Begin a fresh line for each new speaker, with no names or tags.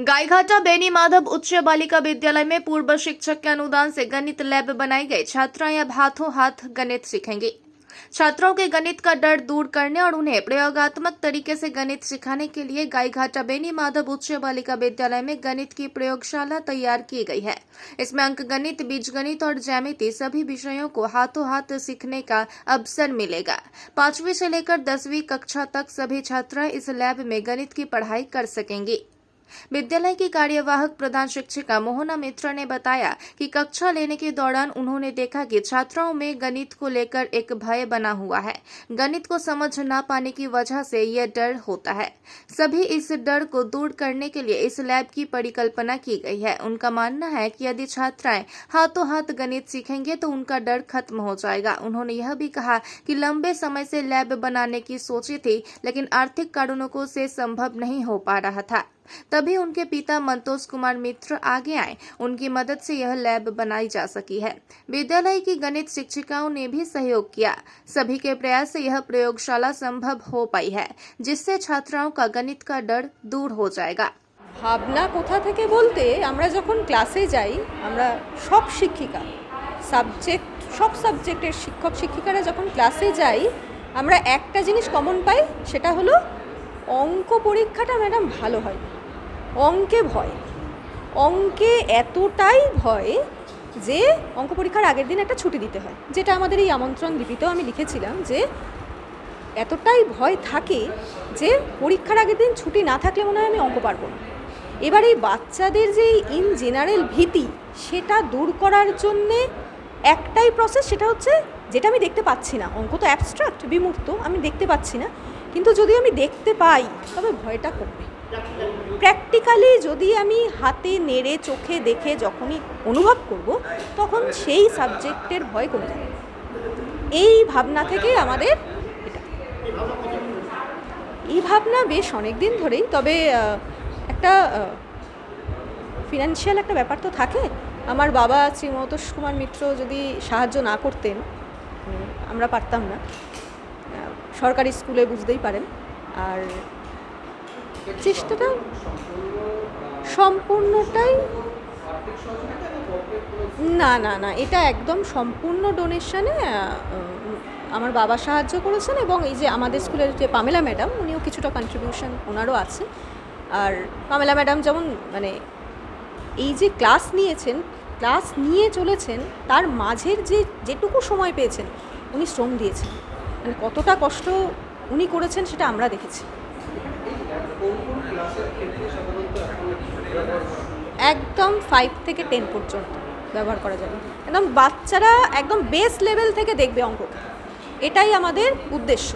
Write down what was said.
गायघाटा बेनी माधव उच्च बालिका विद्यालय में पूर्व शिक्षक के अनुदान से गणित लैब बनाई गई। छात्राएँ अब हाथों हाथ गणित सीखेंगी। छात्राओं के गणित का डर दूर करने और उन्हें प्रयोगात्मक तरीके से गणित सिखाने के लिए गायघाटा बेनी माधव उच्च बालिका विद्यालय में गणित की प्रयोगशाला तैयार की गई है। इसमें अंक गणित, बीज गणित और ज्यामिति सभी विषयों को हाथों हाथ सीखने का अवसर मिलेगा। पांचवी से लेकर दसवीं कक्षा तक सभी छात्राएँ इस लैब में गणित की पढ़ाई कर सकेंगी। विद्यालय की कार्यवाहक प्रधान शिक्षिका मोहना मित्र ने बताया कि कक्षा लेने के दौरान उन्होंने देखा कि छात्राओं में गणित को लेकर एक भय बना हुआ है। गणित को समझ न पाने की वजह से यह डर होता है। सभी इस डर को दूर करने के लिए इस लैब की परिकल्पना की गई है। उनका मानना है कि यदि छात्राएँ हाथों हाथ गणित सीखेंगे तो उनका डर खत्म हो जाएगा। उन्होंने यह भी कहा कि लंबे समय से लैब बनाने की सोची थी, लेकिन आर्थिक कारणों से संभव नहीं हो पा रहा था। तभी उनके पिता मंतोष कुमार मित्र आगे आए उनकी मदद से यह लैब बनाई जा सकी है विद्यालय की गणित शिक्षिकाओं ने भी सहयोग किया सभी के प्रयास से यह प्रयोगशाला संभव हो पाई है जिससे छात्राओं का गणित का डर दूर हो जाएगा
ভাবনা কোথা থেকে বলতে আমরা যখন ক্লাসে যাই আমরা সব শিক্ষিকা সাবজেক্ট সব সাবজেক্টের শিক্ষক শিক্ষিকারা যখন ক্লাসে যাই আমরা একটা জিনিস কমন পাই সেটা হলো অঙ্ক পরীক্ষাটা ম্যাডাম ভালো হয় অঙ্কে ভয়। অঙ্কে এতটাই ভয় যে অঙ্ক পরীক্ষার আগের দিন একটা ছুটি দিতে হয়। যেটা আমাদের এই আমন্ত্রণ লিপিতেও আমি লিখেছিলাম যে এতটাই ভয় থাকে যে পরীক্ষার আগের দিন ছুটি না থাকলে মনে হয় আমি অঙ্ক পারব না। এবার এই বাচ্চাদের যে ইন জেনারেল ভীতি, সেটা দূর করার জন্যে একটাই প্রসেস সেটা হচ্ছে যেটা আমি দেখতে পাচ্ছি না। অঙ্ক তো অ্যাবস্ট্রাক্ট বিমূর্ত, আমি দেখতে পাচ্ছি না। কিন্তু যদি আমি দেখতে পাই, তবে ভয়টা কমবে। প্র্যাকটিক্যালি যদি আমি হাতে, নেড়ে, চোখে দেখে যখনই অনুভব করব, তখন সেই সাবজেক্টের ভয় কমে যাবে। এই ভাবনা থেকে আমাদের এটা। এই ভাবনা বেশ অনেক দিন ধরেই, তবে একটা ফিনান্সিয়াল একটা ব্যাপার তো থাকে। আমার বাবা শ্রীমতোষ কুমার মিত্র যদি সাহায্য না করতেন আমরা পারতাম না। সরকারি স্কুলে বুঝতেই পারেন। আর চেষ্টাটা সম্পূর্ণটাই না না না, এটা একদম সম্পূর্ণ ডোনেশনে আমার বাবা সাহায্য করেছেন এবং এই যে আমাদের স্কুলের যে পামেলা ম্যাডাম, উনিও কিছুটা কন্ট্রিবিউশন ওনারও আছে। আর পামেলা ম্যাডাম যেমন মানে এই যে ক্লাস নিয়েছেন, ক্লাস নিয়ে চলেছেন, তার মাঝের যে, যেটুকু সময় পেয়েছেন, উনি শ্রম দিয়েছেন। মানে কতটা কষ্ট উনি করেছেন সেটা আমরা দেখেছি। একদম ফাইভ থেকে টেন পর্যন্ত ব্যবহার করা যাবে একদম বাচ্চারা একদম বেস লেভেল থেকে দেখবে অঙ্ককে এটাই আমাদের উদ্দেশ্য।